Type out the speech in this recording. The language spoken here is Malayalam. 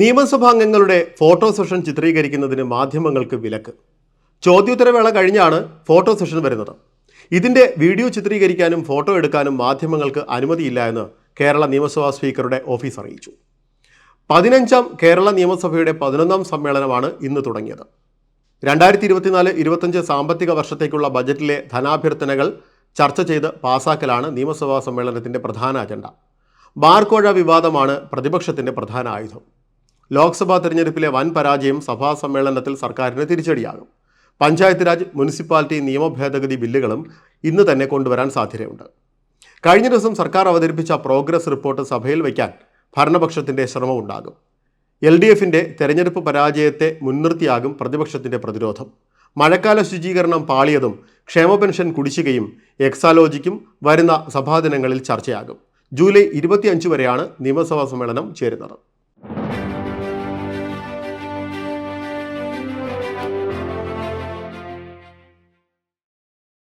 നിയമസഭാംഗങ്ങളുടെ ഫോട്ടോ സെഷൻ ചിത്രീകരിക്കുന്നതിന് മാധ്യമങ്ങൾക്ക് വിലക്ക്. ചോദ്യോത്തരവേള കഴിഞ്ഞാണ് ഫോട്ടോ സെഷൻ വരുന്നത്. ഇതിന്റെ വീഡിയോ ചിത്രീകരിക്കാനും ഫോട്ടോ എടുക്കാനും മാധ്യമങ്ങൾക്ക് അനുമതിയില്ല എന്ന് കേരള നിയമസഭാ സ്പീക്കറുടെ ഓഫീസ് അറിയിച്ചു. പതിനഞ്ചാം കേരള നിയമസഭയുടെ പതിനൊന്നാം സമ്മേളനമാണ് ഇന്ന് തുടങ്ങിയത്. രണ്ടായിരത്തി ഇരുപത്തിനാല് ഇരുപത്തഞ്ച് സാമ്പത്തിക വർഷത്തേക്കുള്ള ബജറ്റിലെ ധനാഭ്യർത്ഥനകൾ ചർച്ച ചെയ്ത് പാസാക്കലാണ് നിയമസഭാ സമ്മേളനത്തിന്റെ പ്രധാന അജണ്ട. ബാർക്കോഴ വിവാദമാണ് പ്രതിപക്ഷത്തിന്റെ പ്രധാന ആയുധം. ലോക്സഭാ തെരഞ്ഞെടുപ്പിലെ വൻ പരാജയം സഭാ സമ്മേളനത്തിൽ സർക്കാരിന് തിരിച്ചടിയാകും. പഞ്ചായത്ത് രാജ് മുനിസിപ്പാലിറ്റി നിയമ ഭേദഗതി ബില്ലുകളും ഇന്ന് തന്നെ കൊണ്ടുവരാൻ സാധ്യതയുണ്ട്. കഴിഞ്ഞ ദിവസം സർക്കാർ അവതരിപ്പിച്ച പ്രോഗ്രസ് റിപ്പോർട്ട് സഭയിൽ വയ്ക്കാൻ ഭരണപക്ഷത്തിന്റെ ശ്രമമുണ്ടാകും. എൽ ഡി എഫിന്റെ തെരഞ്ഞെടുപ്പ് പരാജയത്തെ മുൻനിർത്തിയാകും പ്രതിപക്ഷത്തിന്റെ പ്രതിരോധം. മഴക്കാല ശുചീകരണം പാളിയതും ക്ഷേമ പെൻഷൻ കുടിശ്ശികയും എക്സാലോജിക്കും വരുന്ന സഭാദിനങ്ങളിൽ ചർച്ചയാകും. ജൂലൈ ഇരുപത്തിയഞ്ച് വരെയാണ് നിയമസഭാ സമ്മേളനം ചേരുന്നത്.